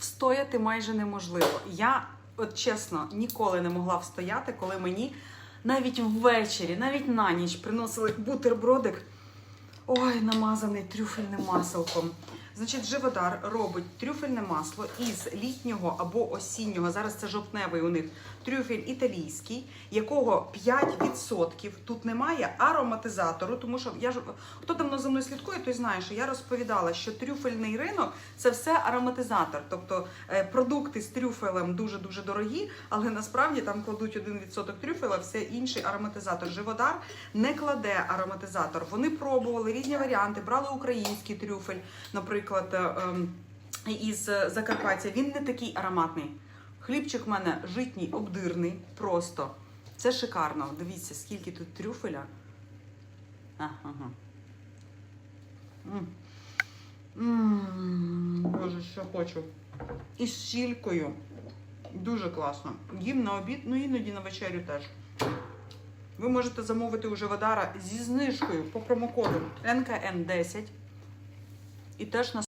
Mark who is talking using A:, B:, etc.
A: встояти майже неможливо. Я, от чесно, ніколи не могла встояти, коли мені навіть ввечері, навіть на ніч приносили бутербродик. Ой, намазаний трюфельним маселком. Значить, Живодар робить трюфельне масло із літнього або осіннього. Зараз це жовтневий у них трюфель італійський, якого 5% тут немає ароматизатору. Тому що я ж хто давно за мною слідкує, той знає, що я розповідала, що трюфельний ринок це все ароматизатор. Тобто е, продукти з трюфелем дуже дуже дорогі, але насправді там кладуть 1% трюфеля, все інший ароматизатор. Живодар не кладе ароматизатор. Вони пробували різні варіанти, брали український трюфель, наприклад, е, ем, із Закарпаття. Він не такий ароматний. Хлібчик в мене житній, обдирний, просто. Це шикарно. Дивіться, скільки тут трюфеля. Ага. М. М, Боже, що хочу. І з щількою. Дуже класно. Їм на обід, ну іноді на вечерю теж. Ви можете замовити у Живодара зі знижкою по промокоду НКН10. І теж на